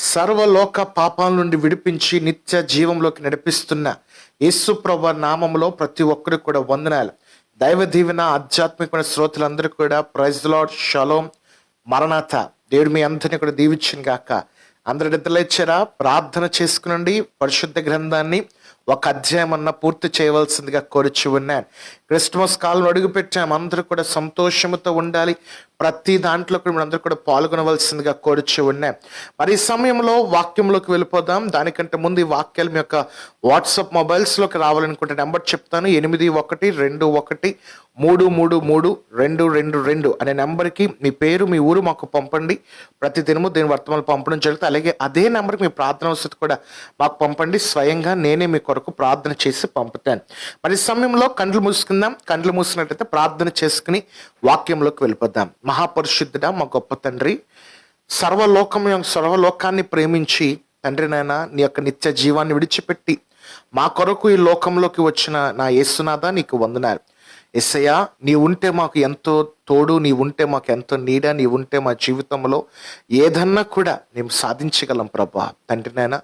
సర్వలోక పాపాల నుండి విడిపించి నిత్య జీవంలోకి నడిపిస్తున్న యేసు నామంలో ప్రతి ఒక్కరికి కూడా వందనాలు. దైవ దీవెన ఆధ్యాత్మికమైన శ్రోతలందరూ కూడా ప్రైజ్ లాడ్ షలోం మరణాథ దేవుడు మీ అందరినీ కూడా దీవించింది గాక. అందరి నిద్రలేచ్చారా ప్రార్థన చేసుకునండి. పరిశుద్ధ గ్రంథాన్ని ఒక అధ్యాయం అన్న పూర్తి చేయవలసిందిగా కోరుచు ఉన్నాను. క్రిస్మస్ కాలం అడుగుపెట్టాము. అందరూ కూడా సంతోషంతో ఉండాలి. ప్రతి దాంట్లో కూడా మనందరూ కూడా పాల్గొనవలసిందిగా కోరుచు ఉన్నాం మరి ఈ సమయంలో వాక్యంలోకి వెళ్ళిపోదాం. దానికంటే ముందు ఈ వాక్యాలు మీ యొక్క వాట్సాప్ మొబైల్స్లోకి రావాలనుకుంటే నెంబర్ చెప్తాను. ఎనిమిది ఒకటి రెండు ఒకటి మూడు మూడు మూడు రెండు రెండు రెండు అనే నెంబర్కి మీ పేరు మీ ఊరు మాకు పంపండి. ప్రతి దినము దీని వర్తమానాలు పంపడం జరుగుతుంది. అలాగే అదే నెంబర్కి మీ ప్రార్థన వసతి కూడా మాకు పంపండి. స్వయంగా నేనే మీ కొరకు ప్రార్థన చేసి పంపుతాను. మరి సమయంలో కండ్లు మూసుకుందాం. కండ్లు మూసినట్టయితే ప్రార్థన చేసుకుని వాక్యంలోకి వెళ్ళిపోదాం. మహాపరిశుద్ధుడ మా గొప్ప తండ్రి సర్వలోకం సర్వలోకాన్ని ప్రేమించి తండ్రి నాయన నీ యొక్క నిత్య జీవాన్ని విడిచిపెట్టి మా కొరకు ఈ లోకంలోకి వచ్చిన నా యేసునాథ నీకు వందనారు ఎస్సయ్యా నీ ఉంటే మాకు ఎంతో తోడు నీ ఉంటే మాకు ఎంతో నీడ నీ ఉంటే మా జీవితంలో ఏదన్నా కూడా మేము సాధించగలం ప్రభా. తండ్రి నాయన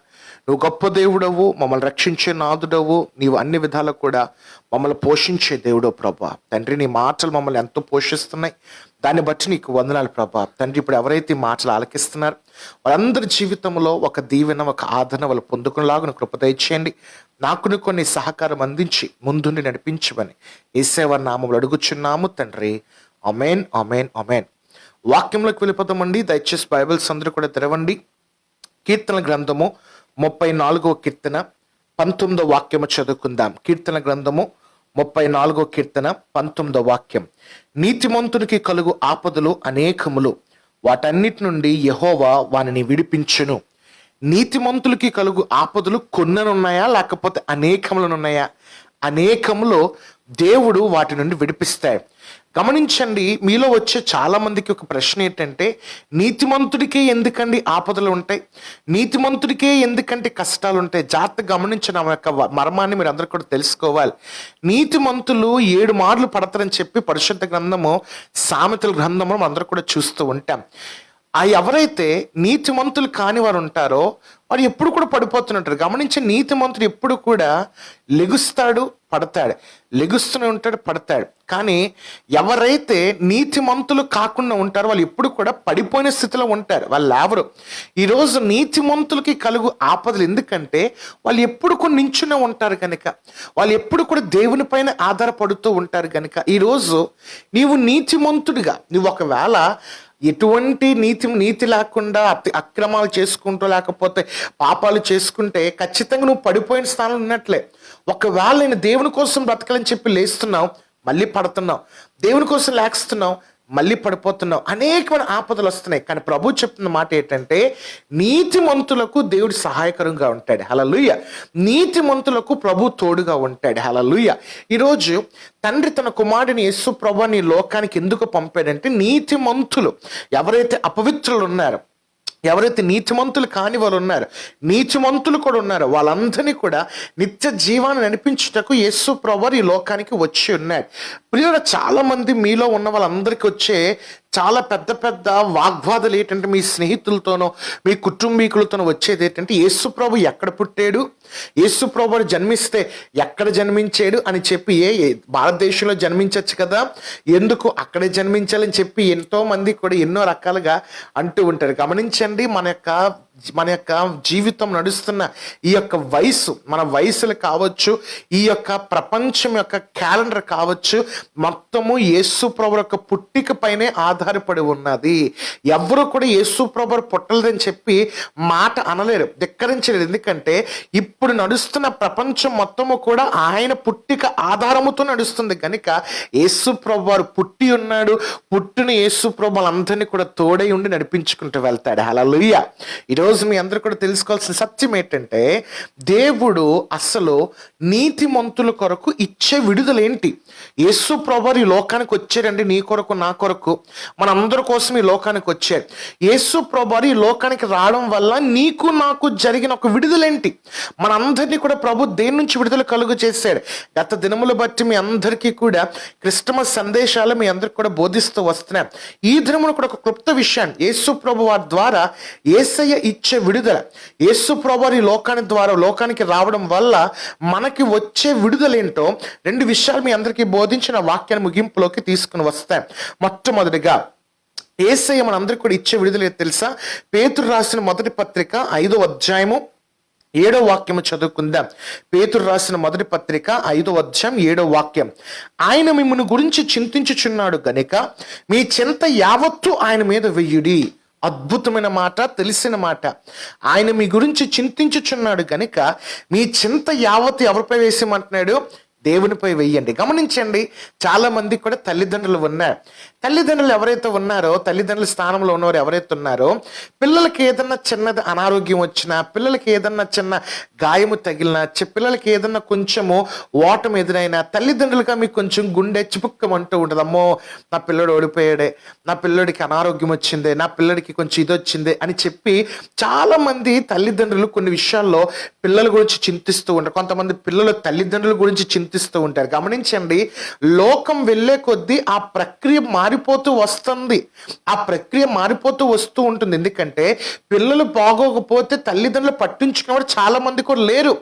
నువ్వు గొప్ప దేవుడవు మమ్మల్ని రక్షించే నాదుడవు నీవు అన్ని విధాలకు కూడా మమ్మల్ని పోషించే దేవుడో ప్రభా. తండ్రి నీ మాటలు మమ్మల్ని ఎంతో పోషిస్తున్నాయి. దాన్ని బట్టి నీకు వందనాలు ప్రభా. తండ్రి ఇప్పుడు ఎవరైతే ఈ మాటలు ఆలకిస్తున్నారు వాళ్ళందరి జీవితంలో ఒక దీవెన ఒక ఆదరణ వాళ్ళు పొందుకునేలాగా కృప దయచేయండి. నాకు కొన్ని సహకారం అందించి ముందుండి నడిపించమని ఏసేవారి నామములు అడుగుచున్నాము తండ్రి. అమేన్ అమేన్ అమేన్ వాక్యంలోకి వెళ్ళిపోతామండి దయచేసి బైబిల్స్ అందరూ కూడా తెరవండి. కీర్తన గ్రంథము ముప్పై నాలుగో కీర్తన పంతొమ్మిదో వాక్యము చదువుకుందాం. కీర్తన గ్రంథము ముప్పై నాలుగో కీర్తన పంతొమ్మిదో వాక్యం. నీతిమంతునికి కలుగు ఆపదలు అనేకములు. వాటన్నిటి నుండి యహోవా వానిని విడిపించును. నీతిమంతులకి కలుగు ఆపదలు కొన్ననున్నాయా? లేకపోతే అనేకములనున్నాయా? అనేకములో దేవుడు వాటి నుండి విడిపిస్తాయి గమనించండి మీలో వచ్చే చాలా మందికి ఒక ప్రశ్న ఏంటంటే నీతిమంతుడికే ఎందుకండి ఆపదలు ఉంటాయి? నీతిమంతుడికే ఎందుకంటే కష్టాలు ఉంటాయి? జాగ్రత్త గమనించిన యొక్క మర్మాన్ని మీరు అందరూ కూడా తెలుసుకోవాలి. నీతిమంతులు ఏడు మార్లు పడతారని చెప్పి పరిశుద్ధ గ్రంథము సామెతల గ్రంథము మనం అందరూ కూడా చూస్తూ ఉంటాం. ఆ ఎవరైతే నీతిమంతులు కాని వారు ఉంటారో వారు ఎప్పుడు కూడా పడిపోతుంటారు గమనించి నీతిమంతుడు ఎప్పుడు కూడా లెగుస్తాడు పడతాడు. లెగుస్తూనే ఉంటాడు పడతాడు. కానీ ఎవరైతే నీతిమంతులు కాకుండా ఉంటారో వాళ్ళు ఎప్పుడు కూడా పడిపోయిన స్థితిలో ఉంటారు. వాళ్ళు ఎవరు ఈరోజు నీతిమంతులకి కలుగు ఆపదలు ఎందుకంటే వాళ్ళు ఎప్పుడు కూడా నించునే ఉంటారు కనుక. వాళ్ళు ఎప్పుడు కూడా దేవుని పైన ఆధారపడుతూ ఉంటారు కనుక. ఈరోజు నీవు నీతిమంతుడిగా నువ్వు ఒకవేళ ఎటువంటి నీతి నీతి లేకుండా అతి అక్రమాలు చేసుకుంటూ లేకపోతే పాపాలు చేసుకుంటే ఖచ్చితంగా నువ్వు పడిపోయిన స్థానంలో ఉన్నట్లే. ఒకవేళ నేను దేవుని కోసం బ్రతకాలని చెప్పి లేస్తున్నావు మళ్ళీ పడుతున్నావు దేవుని కోసం లేస్తున్నావు మళ్ళీ పడిపోతున్నావు. అనేకమైన ఆపదలు వస్తున్నాయి. కానీ ప్రభు చెప్తున్న మాట ఏంటంటే నీతిమంతులకు దేవుడు సహాయకరంగా ఉంటాడు. హలలుయ నీతిమంతులకు ప్రభు తోడుగా ఉంటాడు. హలలుయ ఈరోజు తండ్రి తన కుమారుడిని యేసు ప్రభు నీ లోకానికి ఎందుకు పంపాడంటే నీతిమంతులు ఎవరైతే అపవిత్రులు ఉన్నారో ఎవరైతే నీతిమంతులు కాని వాళ్ళు ఉన్నారు నీతిమంతులు కూడా ఉన్నారు వాళ్ళందరినీ కూడా నిత్య జీవాన్ని నడిపించుటకు యేసు ప్రవర్ ఈ లోకానికి వచ్చి ఉన్నారు. ప్రియుల చాలా మంది మీలో ఉన్న వాళ్ళందరికీ వచ్చే చాలా పెద్ద పెద్ద వాగ్వాదాలు ఏంటంటే మీ స్నేహితులతోనో మీ కుటుంబీకులతోనో వచ్చేది ఏంటంటే యేసు ప్రభు ఎక్కడ పుట్టాడు? యేసు ప్రభు జన్మిస్తే ఎక్కడ జన్మించాడు అని చెప్పి ఏ ఏ భారతదేశంలో జన్మించవచ్చు కదా? ఎందుకు అక్కడే జన్మించాలని చెప్పి ఎంతో మంది కూడా ఎన్నో రకాలుగా అంటూ ఉంటారు. గమనించండి మన యొక్క మన యొక్క జీవితం నడుస్తున్న ఈ యొక్క వయసు మన వయసులు కావచ్చు ఈ యొక్క ప్రపంచం యొక్క క్యాలెండర్ కావచ్చు మొత్తము యేసు ప్రభు యొక్క పుట్టిక పైనే ఆధారపడి ఉన్నది. ఎవరు కూడా యేసు ప్రభు పుట్టలేదని చెప్పి మాట అనలేరు ధిక్కరించలేరు. ఎందుకంటే ఇప్పుడు నడుస్తున్న ప్రపంచం మొత్తము కూడా ఆయన పుట్టిక ఆధారముతో నడుస్తుంది. కనుక యేసు ప్రభు వారు పుట్టి ఉన్నాడు పుట్టిన యేసు ప్రభు అందరినీ కూడా తోడై ఉండి నడిపించుకుంటూ వెళ్తాడు. హలలుయ ఈరోజు మీ అందరూ కూడా తెలుసుకోవాల్సిన సత్యం ఏంటంటే దేవుడు అసలు నీతిమంతుల కొరకు ఇచ్చే విడుదల ఏంటి యేసు ప్రభు ఈ లోకానికి వచ్చాడండి నీ కొరకు నా కొరకు. మన అందరి కోసం ఈ లోకానికి వచ్చాడు యేసు ప్రభు ఈ లోకానికి రావడం వల్ల నీకు నాకు జరిగిన ఒక విడుదలేంటి? మనందరినీ కూడా ప్రభు దేని నుంచి విడుదల కలుగు చేశాడు? గత దినములు బట్టి మీ అందరికీ కూడా క్రిస్టమస్ సందేశాలు మీ అందరికి కూడా బోధిస్తూ వస్తున్నాయి. ఈ దినమును కూడా ఒక క్లుప్త విషయాన్ని యేసు ప్రభు వారి ద్వారా ఏసయ్య ఇచ్చే విడుదల. యేసు ప్రభు లోకాని ద్వారా లోకానికి రావడం వల్ల మనకి వచ్చే విడుదలేంటో రెండు విషయాలు మీ అందరికీ బోధించిన వాక్యాన్ని ముగింపులోకి తీసుకుని వస్తాయి. మొట్టమొదటిగా ఏసయ్య మనందరికి కూడా ఇచ్చే విడుదల తెలుసా? పేతురు రాసిన మొదటి పత్రిక ఐదో అధ్యాయము ఏడో వాక్యము చదువుకుందాం. పేతురు రాసిన మొదటి పత్రిక ఐదో అధ్యాయం ఏడో వాక్యం. ఆయన మిమ్మల్ని గురించి చింతించుచున్నాడు గనుక మీ చింత యావత్తు ఆయన మీద వెయ్యుడి అద్భుతమైన మాట తెలిసిన మాట. ఆయన మీ గురించి చింతించుచున్నాడు కనుక మీ చింత యావత్తు ఎవరిపై వేసేమంటున్నాడు? దేవునిపై వెయ్యండి గమనించండి చాలా మంది కూడా తల్లిదండ్రులు ఉన్నారు. తల్లిదండ్రులు ఎవరైతే ఉన్నారో తల్లిదండ్రుల స్థానంలో ఉన్నవారు ఎవరైతే ఉన్నారో పిల్లలకి ఏదన్నా చిన్నది అనారోగ్యం వచ్చినా పిల్లలకి ఏదన్నా చిన్న గాయము తగిలినా పిల్లలకి ఏదన్నా కొంచెము ఓటం ఎదురైనా తల్లిదండ్రులుగా మీకు కొంచెం గుండె చిపుక్కమంటూ ఉంటుంది. అమ్మో నా పిల్లడు ఓడిపోయాడే నా పిల్లడికి అనారోగ్యం వచ్చిందే నా పిల్లడికి కొంచెం ఇది వచ్చిందే అని చెప్పి చాలా మంది తల్లిదండ్రులు కొన్ని విషయాల్లో పిల్లల గురించి చింతిస్తూ ఉంటారు. కొంతమంది పిల్లలు తల్లిదండ్రుల గురించి చింతిస్తూ ఉంటారు. గమనించండి లోకం వెళ్ళే కొద్దీ ఆ ప్రక్రియ మారిపోతూ వస్తుంది. ఆ ప్రక్రియ మారిపోతూ వస్తూ ఉంటుంది. ఎందుకంటే పిల్లలు బాగోకపోతే తల్లిదండ్రులు పట్టించుకునేవారు చాలా మంది కూడా లేరు.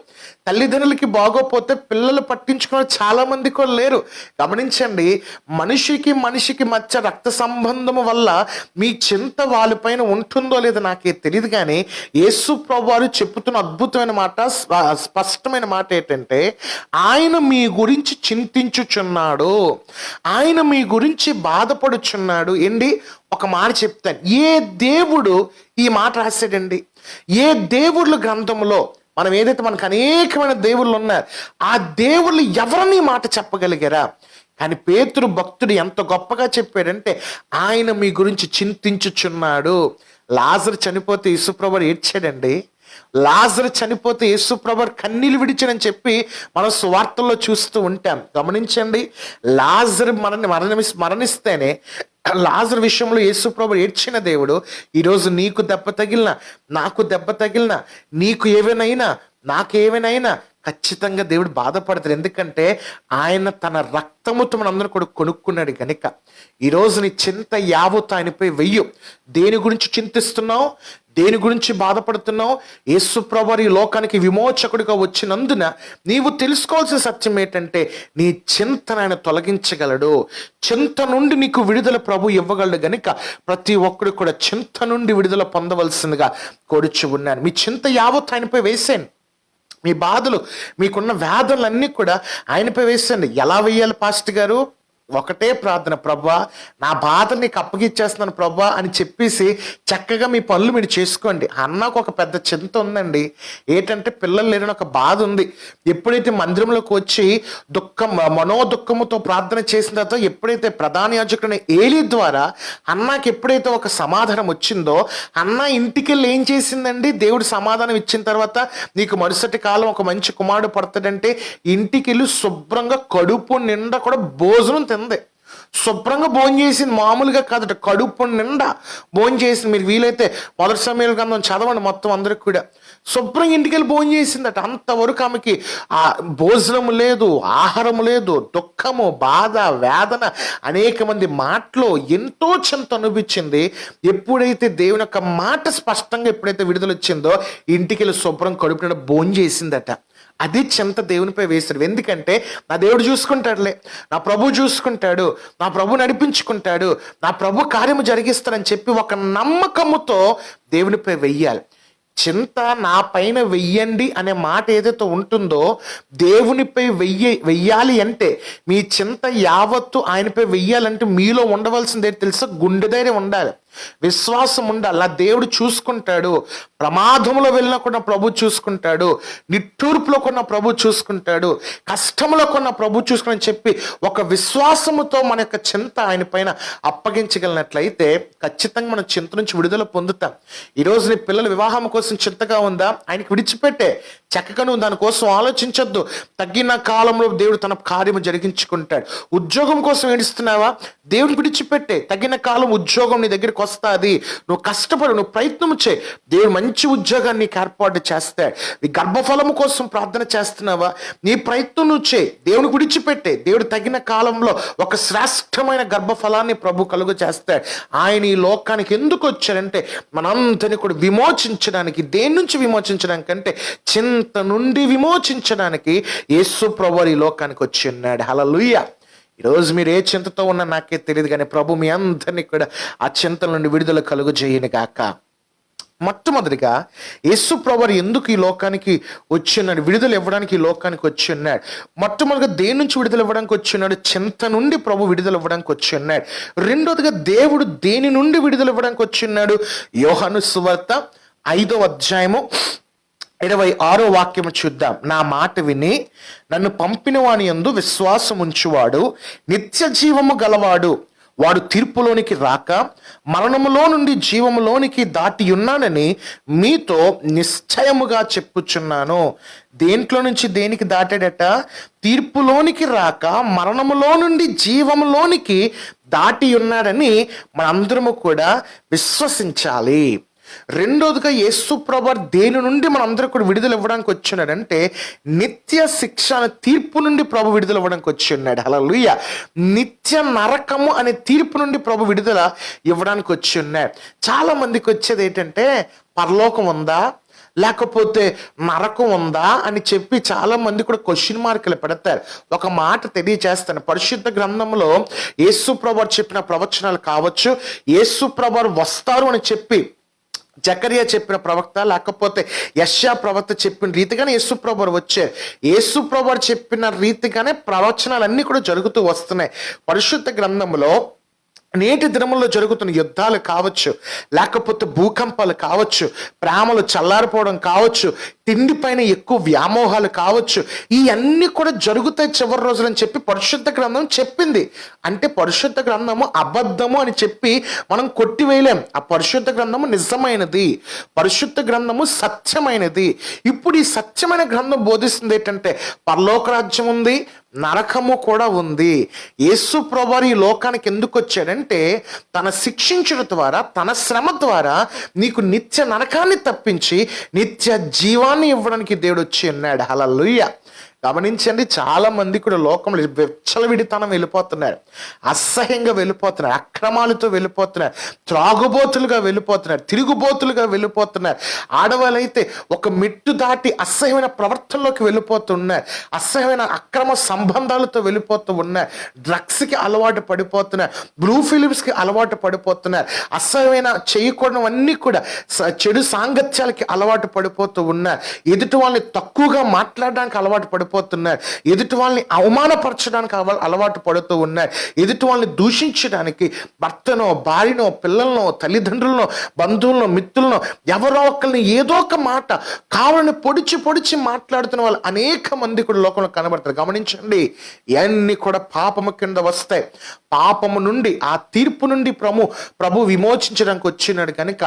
తల్లిదండ్రులకి బాగోపోతే పిల్లలు పట్టించుకునే చాలా మంది కూడా లేరు. గమనించండి మనిషికి మనిషికి మధ్య రక్త సంబంధము వల్ల మీ చింత వాళ్ళపైన ఉంటుందో లేదో నాకే తెలియదు కానీ యేసు ప్రభు వారు చెప్పుతున్న అద్భుతమైన మాట స్ప- స్పష్టమైన మాట ఏంటంటే ఆయన మీ గురించి చింతించుచున్నాడు. ఆయన మీ గురించి బాధ బాధపడుచున్నాడు ఏంటి? ఒక మాట చెప్తాను. ఏ దేవుడు ఈ మాట రాశాడండి? ఏ దేవుళ్ళ గ్రంథంలో మనం ఏదైతే మనకు అనేకమైన దేవుళ్ళు ఉన్నారు ఆ దేవుళ్ళు ఎవరిని మాట చెప్పగలిగారా? కానీ పేతురు భక్తుడు ఎంత గొప్పగా చెప్పాడంటే ఆయన మీ గురించి చింతించుచున్నాడు. లాజరు చనిపోతే ఇసుప్రభుడు ఏడ్చాడండి? లాజరు చనిపోతే యేసుప్రభు కన్నీళ్ళు విడిచినని చెప్పి మనం సువార్తల్లో చూస్తూ ఉంటాం. గమనించండి లాజరు మనని మరణి మరణిస్తేనే లాజర్ విషయంలో యేసుప్రభు ఏడ్చిన దేవుడు ఈరోజు నీకు దెబ్బ తగిలిన నాకు దెబ్బ తగిలిన నీకు ఏవైనా నాకు ఏమైనా ఖచ్చితంగా దేవుడు బాధపడతాడు. ఎందుకంటే ఆయన తన రక్తముతో మనందరూ కూడా కొనుక్కున్నాడు గనుక. ఈరోజు నీ చింత యావత్ ఆయనపై వెయ్యు. దేని గురించి చింతిస్తున్నావు? దేని గురించి బాధపడుతున్నావు? యేసు ఈ లోకానికి విమోచకుడిగా వచ్చినందున నీవు తెలుసుకోవాల్సిన సత్యం ఏంటంటే నీ చింతను ఆయన తొలగించగలడు. చింత నుండి నీకు విడుదల ప్రభు ఇవ్వగలడు గనుక ప్రతి ఒక్కడు కూడా చింత నుండి విడుదల పొందవలసిందిగా కోరుచు ఉన్నాను. మీ చింత యావత్ ఆయనపై వేసాను మీ బాధలు మీకున్న వ్యాధులన్నీ కూడా ఆయనపై వేసండి ఎలా వేయాలి పాస్ట్ గారు? ఒకటే ప్రార్థన ప్రభా నా బాధ నీకు అప్పగిచ్చేస్తున్నాను ప్రభా అని చెప్పేసి చక్కగా మీ పనులు మీరు చేసుకోండి. అన్నకు ఒక పెద్ద చింత ఉందండి. ఏంటంటే పిల్లలు లేని ఒక బాధ ఉంది. ఎప్పుడైతే మందిరంలోకి వచ్చి దుఃఖం మనోదుఖముతో ప్రార్థన చేసిన తర్వాత ఎప్పుడైతే ప్రధాన యాజకుడిని ఏలి ద్వారా అన్నకి ఎప్పుడైతే ఒక సమాధానం వచ్చిందో అన్న ఇంటికి వెళ్ళి ఏం చేసిందండి? దేవుడు సమాధానం ఇచ్చిన తర్వాత నీకు మరుసటి కాలం ఒక మంచి కుమారుడు పడతాడంటే ఇంటికి వెళ్ళి శుభ్రంగా కడుపు నిండా కూడా భోజనం తింది శుభ్రంగా భోజనం చేసింది మామూలుగా కాదట కడుపు నిండా భోజనం చేసింది. మీరు వీలైతే మొదటి సమయంలో గ్రంథం చదవండి మొత్తం అందరికి కూడా. శుభ్రంగా ఇంటికి వెళ్ళి భోజనం చేసిందట. అంతవరకు ఆమెకి ఆ భోజనం లేదు ఆహారం లేదు దుఃఖము బాధ వేదన అనేక మంది మాటలో ఎంతో చింత అనిపించింది ఎప్పుడైతే దేవుని యొక్క మాట స్పష్టంగా ఎప్పుడైతే విడుదల వచ్చిందో ఇంటికి వెళ్ళి శుభ్రం కడుపు నిండా భోజనం చేసిందట. అది చింత దేవునిపై వేశాడు ఎందుకంటే నా దేవుడు చూసుకుంటాడులే నా ప్రభు చూసుకుంటాడు నా ప్రభు నడిపించుకుంటాడు నా ప్రభు కార్యము జరిగిస్తాడని చెప్పి ఒక నమ్మకముతో దేవునిపై వెయ్యాలి. చింత నా పైన వెయ్యండి అనే మాట ఏదైతే ఉంటుందో దేవునిపై వెయ్యి వెయ్యాలి అంటే మీ చింత యావత్తు ఆయనపై వెయ్యాలంటే మీలో ఉండవలసింది ఏంటి తెలుసా? గుండె ధైర్యం ఉండాలి. విశ్వాసం ఉండాలి దేవుడు చూసుకుంటాడు. ప్రమాదంలో వెళ్ళినకున్న ప్రభు చూసుకుంటాడు. నిట్టూర్పులో కొన్న ప్రభు చూసుకుంటాడు. కష్టంలో కొన్న ప్రభు చూసుకుని చెప్పి ఒక విశ్వాసముతో మన యొక్క చింత ఆయన పైన అప్పగించగలిగినట్లయితే ఖచ్చితంగా మనం చింత నుంచి విడుదల పొందుతాం. ఈరోజు నీ పిల్లల వివాహం కోసం చింతగా ఉందా? ఆయనకి విడిచిపెట్టే. చక్కగా నువ్వు దానికోసం ఆలోచించొద్దు. తగ్గిన కాలంలో దేవుడు తన కార్యము జరిగించుకుంటాడు. ఉద్యోగం కోసం ఏడుస్తున్నావా? దేవుని విడిచిపెట్టే. తగిన కాలం ఉద్యోగం నీ దగ్గరికి వస్తుంది. నువ్వు కష్టపడు నువ్వు ప్రయత్నం చేయి. దేవుడు మంచి ఉద్యోగాన్ని నీకు ఏర్పాటు చేస్తాడు. నీ గర్భఫలము కోసం ప్రార్థన చేస్తున్నావా? నీ ప్రయత్నం నువ్వు చేయి. దేవుని విడిచిపెట్టే. దేవుడు తగిన కాలంలో ఒక శ్రేష్టమైన గర్భఫలాన్ని ప్రభు కలుగు చేస్తాడు. ఆయన ఈ లోకానికి ఎందుకు వచ్చాడంటే మనంతని కూడా విమోచించడానికి దేని నుంచి విమోచించడానికి అంటే చింత నుండి విమోచించడానికి యేసు ప్రభు ఈ లోకానికి వచ్చి ఉన్నాడు. హలలుయ్య ఈరోజు మీరు ఏ చింతతో ఉన్నా నాకే తెలియదు కానీ ప్రభు మీ అందరినీ కూడా ఆ చింతల నుండి విడుదల కలుగు చేయను గాక. మొట్టమొదటిగా యేసు ప్రభు ఎందుకు ఈ లోకానికి వచ్చి ఉన్నాడు? విడుదల ఇవ్వడానికి ఈ లోకానికి వచ్చి ఉన్నాడు. మొట్టమొదటిగా దేని నుంచి విడుదల ఇవ్వడానికి వచ్చి ఉన్నాడు? చింత నుండి ప్రభు విడుదల ఇవ్వడానికి వచ్చి ఉన్నాడు. రెండోదిగా దేవుడు దేని నుండి విడుదల ఇవ్వడానికి వచ్చి ఉన్నాడు? యోహను సువార్త ఐదో అధ్యాయము ఇరవై ఆరో వాక్యము చూద్దాం. నా మాట విని నన్ను పంపిన వాని యందు విశ్వాసం ఉంచువాడు నిత్య జీవము గలవాడు. వాడు తీర్పులోనికి రాక మరణములో నుండి జీవములోనికి దాటి ఉన్నానని మీతో నిశ్చయముగా చెప్పుచున్నాను. దేంట్లో నుంచి దేనికి దాటాడట? తీర్పులోనికి రాక మరణములో నుండి జీవములోనికి దాటి ఉన్నాడని మనందరము కూడా విశ్వసించాలి. రెండోదిగా యేసు దేని నుండి మనం అందరూ కూడా విడుదల ఇవ్వడానికి వచ్చినాడంటే నిత్య శిక్ష అనే తీర్పు నుండి ప్రభు విడుదల ఇవ్వడానికి వచ్చి ఉన్నాడు అలా నిత్య నరకము అనే తీర్పు నుండి ప్రభు విడుదల ఇవ్వడానికి వచ్చి ఉన్నాడు చాలా మందికి వచ్చేది ఏంటంటే పరలోకం ఉందా? లేకపోతే నరకం ఉందా? అని చెప్పి చాలా మంది కూడా క్వశ్చన్ మార్కులు పెడతారు. ఒక మాట తెలియజేస్తాను పరిశుద్ధ గ్రంథంలో యేసు చెప్పిన ప్రవచనాలు కావచ్చు. యేసు వస్తారు అని చెప్పి జకరియా చెప్పిన ప్రవక్త లేకపోతే యశ్యా ప్రవక్త చెప్పిన రీతిగానే యేసుప్రభు వచ్చారు. యేసుప్రభు చెప్పిన రీతిగానే ప్రవచనాలన్నీ కూడా జరుగుతూ వస్తున్నాయి. పరిశుద్ధ గ్రంథంలో నేటి దినముల్లో జరుగుతున్న యుద్ధాలు కావచ్చు లేకపోతే భూకంపాలు కావచ్చు ప్రేమలు చల్లారిపోవడం కావచ్చు తిండి పైన ఎక్కువ వ్యామోహాలు కావచ్చు ఇవన్నీ కూడా జరుగుతాయి చివరి రోజులని చెప్పి పరిశుద్ధ గ్రంథం చెప్పింది. అంటే పరిశుద్ధ గ్రంథము అబద్ధము అని చెప్పి మనం కొట్టివేయలేం. ఆ పరిశుద్ధ గ్రంథము నిజమైనది. పరిశుద్ధ గ్రంథము సత్యమైనది. ఇప్పుడు ఈ సత్యమైన గ్రంథం బోధిస్తుంది ఏంటంటే పరలోక రాజ్యం ఉంది నరకము కూడా ఉంది. యేసు ప్రభు ఈ లోకానికి ఎందుకు వచ్చాడంటే తన శిక్షించడం ద్వారా తన శ్రమ ద్వారా నీకు నిత్య నరకాన్ని తప్పించి నిత్య జీవాన్ని ఇవ్వడానికి దేవుడు వచ్చి ఉన్నాడు. హలలుయ్య గమనించండి చాలా మంది కూడా లోకంలో వెచ్చలవిడితనం వెళ్ళిపోతున్నారు. అసహ్యంగా వెళ్ళిపోతున్నారు. అక్రమాలతో వెళ్ళిపోతున్నారు. త్రాగుబోతులుగా వెళ్ళిపోతున్నారు. తిరుగుబోతులుగా వెళ్ళిపోతున్నారు. ఆడవాళ్ళైతే ఒక మెట్టు దాటి అసహ్యమైన ప్రవర్తనలోకి వెళ్ళిపోతున్నారు అసహ్యమైన అక్రమ సంబంధాలతో వెళ్ళిపోతూ ఉన్నారు. డ్రగ్స్కి అలవాటు పడిపోతున్నారు. బ్లూ ఫిలిమ్స్కి అలవాటు పడిపోతున్నారు. అసహ్యమైన చేయకూడదు అన్నీ కూడా చెడు సాంగత్యాలకి అలవాటు పడిపోతూ ఉన్నారు. ఎదుటి వాళ్ళని తక్కువగా మాట్లాడడానికి అలవాటు పడిపో పడిపోతున్నారు ఎదుటి వాళ్ళని అవమానపరచడానికి అలవాటు పడుతూ ఉన్నారు ఎదుటి వాళ్ళని దూషించడానికి భర్తనో భార్యనో పిల్లలనో తల్లిదండ్రులనో బంధువులను మిత్రులను ఎవరో ఒకరిని ఏదో ఒక మాట కావాలని పొడిచి పొడిచి మాట్లాడుతున్న వాళ్ళు అనేక మంది కూడా లోకంలో కనబడతారు. గమనించండి ఇవన్నీ కూడా పాపము కింద వస్తాయి. పాపము నుండి ఆ తీర్పు నుండి ప్రభు ప్రభు విమోచించడానికి వచ్చినాడు కనుక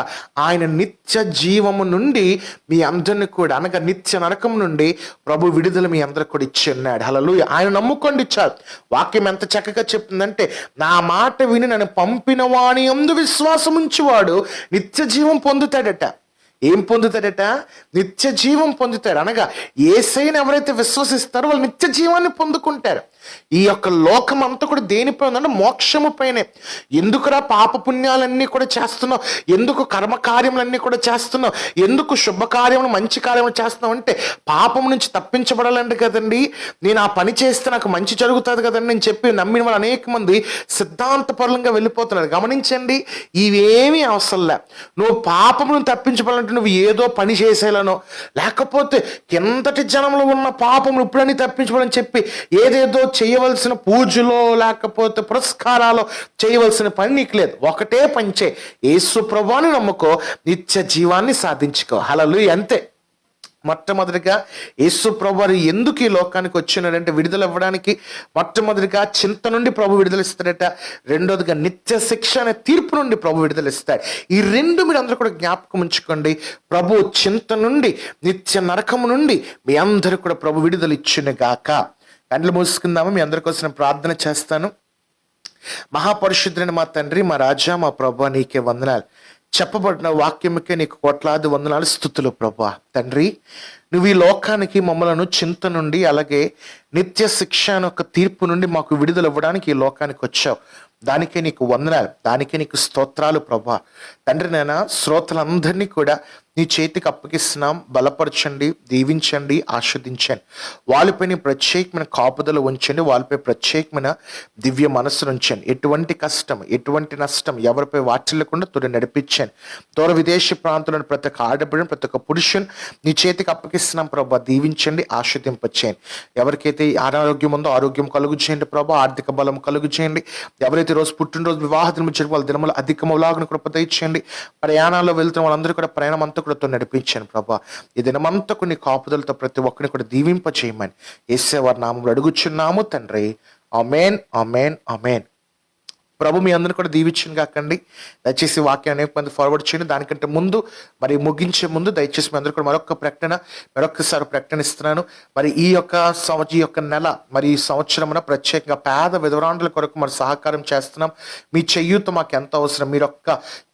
ఆయన నిత్య జీవము నుండి మీ అందరిని కూడా అనగా నిత్య నరకం నుండి ప్రభు విడుదల మీ అందరికి కూడా ఇచ్చి ఉన్నాడు హలలు ఆయన నమ్ముకోండి ఇచ్చారు వాక్యం ఎంత చక్కగా చెప్తుందంటే నా మాట విని నన్ను పంపిన వాణి అందు విశ్వాసం ఉంచువాడు నిత్య జీవం పొందుతాడట. ఏం పొందుతాడట? నిత్య జీవం పొందుతాడు. అనగా ఏసైని ఎవరైతే విశ్వసిస్తారో వాళ్ళు నిత్య జీవాన్ని పొందుకుంటారు. ఈ యొక్క లోకం అంతా కూడా దేనిపై ఉందంటే మోక్షము పైనే. ఎందుకురా పాప పుణ్యాలన్నీ కూడా చేస్తున్నావు? ఎందుకు కర్మకార్యములన్నీ కూడా చేస్తున్నావు? ఎందుకు శుభకార్యములు మంచి కార్యములు చేస్తున్నావు అంటే పాపం నుంచి తప్పించబడాలంటే కదండి. నేను ఆ పని చేస్తే నాకు మంచి జరుగుతుంది కదండి నేను చెప్పి నమ్మిన వాళ్ళు అనేక మంది సిద్ధాంతపరులంగా వెళ్ళిపోతున్నారు. గమనించండి ఇవేమీ అవసరం లే. నువ్వు పాపమును తప్పించబడాలంటే నువ్వు ఏదో పని చేసేలానో. లేకపోతే ఎంతటి జనంలో ఉన్న పాపములు ఇప్పుడని తప్పించుకోవాలని చెప్పి ఏదేదో చేయవలసిన పూజలో లేకపోతే పురస్కారాలు చేయవలసిన పని నీకు లేదు. ఒకటే పంచే యేసు ప్రభాని నమ్ముకో నిత్య జీవాన్ని సాధించుకో. హలలు అంతే. మొట్టమొదటిగా యేసు ప్రభు వారు ఎందుకు ఈ లోకానికి వచ్చినాడంటే విడుదల ఇవ్వడానికి మొట్టమొదటిగా చింత నుండి ప్రభు విడుదల ఇస్తాడట. రెండోదిగా నిత్య శిక్ష అనే తీర్పు నుండి ప్రభు విడుదల ఇస్తాడు. ఈ రెండు మీరు అందరూ కూడా జ్ఞాపకం ఉంచుకోండి. ప్రభు చింత నుండి నిత్య నరకము నుండి మీ అందరూ కూడా ప్రభు విడుదల ఇచ్చిన గాక. కండ్లు మూసుకుందాము. మీ అందరి కోసం ప్రార్థన చేస్తాను. మహాపరిశుద్ధుని మా తండ్రి మా రాజా మా ప్రభు నీకే వందనాలు. చెప్పబడిన వాక్యముకే నీకు కోట్లాది వందనాలు స్థుతులు ప్రభా. తండ్రి నువ్వు ఈ లోకానికి మమ్మలను చింత నుండి అలాగే నిత్య శిక్ష అనే ఒక తీర్పు నుండి మాకు విడుదల ఇవ్వడానికి ఈ లోకానికి వచ్చావు. దానికే నీకు వందనాలు దానికే నీకు స్తోత్రాలు ప్రభా. తండ్రి నాయన శ్రోతలందరినీ కూడా నీ చేతికి అప్పగిస్తున్నాం బలపరచండి దీవించండి ఆస్వాదించండి. వాళ్ళపై ప్రత్యేకమైన కాపుదల ఉంచండి వాళ్ళపై ప్రత్యేకమైన దివ్య మనసును ఉంచండి. ఎటువంటి కష్టం ఎటువంటి నష్టం ఎవరిపై వాటిల్లకుండా తొలి నడిపించండి. దూర విదేశీ ప్రాంతంలోని ప్రతి ఒక్క ఆడబిడ్డను ప్రతి ఒక్క పురుషుని నీ చేతికి అప్పగిస్తున్నాం ప్రభా. దీవించండి ఆస్వాదింపచేయండి. ఎవరికైతే అనారోగ్యం ఉందో ఆరోగ్యం కలుగు చేయండి ప్రభా. ఆర్థిక బలం కలుగు చేయండి ఎవరైతే రోజు పుట్టినరోజు వివాహ దినం జరిపి వాళ్ళ దినములు అధికములాగును కృప ఇచ్చేయండి ప్రయాణాల్లో వెళ్తున్న వాళ్ళందరూ కూడా ప్రయాణం అంతా కూడా నడిపించాను ప్రభా. ఈ దినమంతా కొన్ని కాపుదలతో ప్రతి ఒక్కరిని కూడా దీవింప చేయమని ఏసేవారి నామంలో అడుగుచున్నాము తండ్రి. అమేన్ అమేన్ అమేన్ ప్రభు మీ అందరిని కూడా దీవించిన కాకండి. దయచేసి వాక్యం అనేక మంది ఫార్వర్డ్ చేయండి. దానికంటే ముందు మరి ముగించే ముందు దయచేసి మీ అందరూ కూడా మరొక ప్రకటన మరొకసారి ప్రకటన ఇస్తున్నాను. మరి ఈ యొక్క సంవత్సరం ఈ యొక్క నెల మరి ఈ సంవత్సరమున ప్రత్యేకంగా పేద విధవరాండ్ల కొరకు మరి సహకారం చేస్తున్నాం. మీ చెయ్యూత మాకు ఎంత అవసరం? మీరు ఒక్క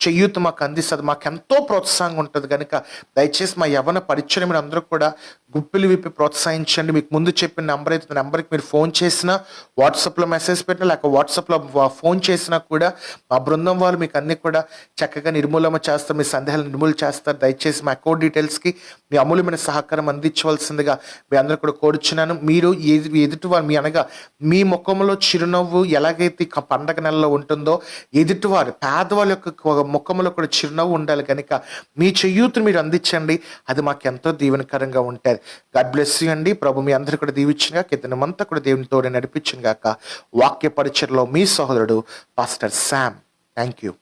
చెయ్యూత మాకు అందిస్తుంది మాకు ఎంతో ప్రోత్సాహంగా ఉంటుంది కనుక దయచేసి మా యవన పరిచయం అందరూ కూడా గుప్పిలు విప్పి ప్రోత్సహించండి. మీకు ముందు చెప్పిన నెంబర్ అయితే నెంబర్కి మీరు ఫోన్ చేసినా వాట్సాప్లో మెసేజ్ పెట్టినా లేక వాట్సాప్లో ఫోన్ చేసినా కూడా మా బృందం వాళ్ళు మీకు అన్ని కూడా చక్కగా నిర్మూలన చేస్తారు. మీ సందేహాలు నిర్మూలన చేస్తారు. దయచేసి మా అకౌంట్ డీటెయిల్స్కి మీ అమూల్యమైన సహకారం అందించవలసిందిగా మీ అందరూ కూడా కోరుచున్నాను. మీరు ఎదు ఎదుటి వారు మీ అనగా మీ ముఖంలో చిరునవ్వు ఎలాగైతే పండగ నెలలో ఉంటుందో ఎదుటివారు పేదవాళ్ళ యొక్క ముఖంలో కూడా చిరునవ్వు ఉండాలి కనుక మీ చెయ్యూతును మీరు అందించండి. అది మాకు ఎంతో దీవెనకరంగా ఉంటుంది గాడ్ బ్లెస్ యూ అండి. ప్రభు మీ అందరూ కూడా దీవించిన కిందమంతా కూడా దేవుని తోడే నడిపించిన గాక వాక్య పరిచయలో మీ సహోదరుడు పాస్టర్ శామ్ థ్యాంక్ యూ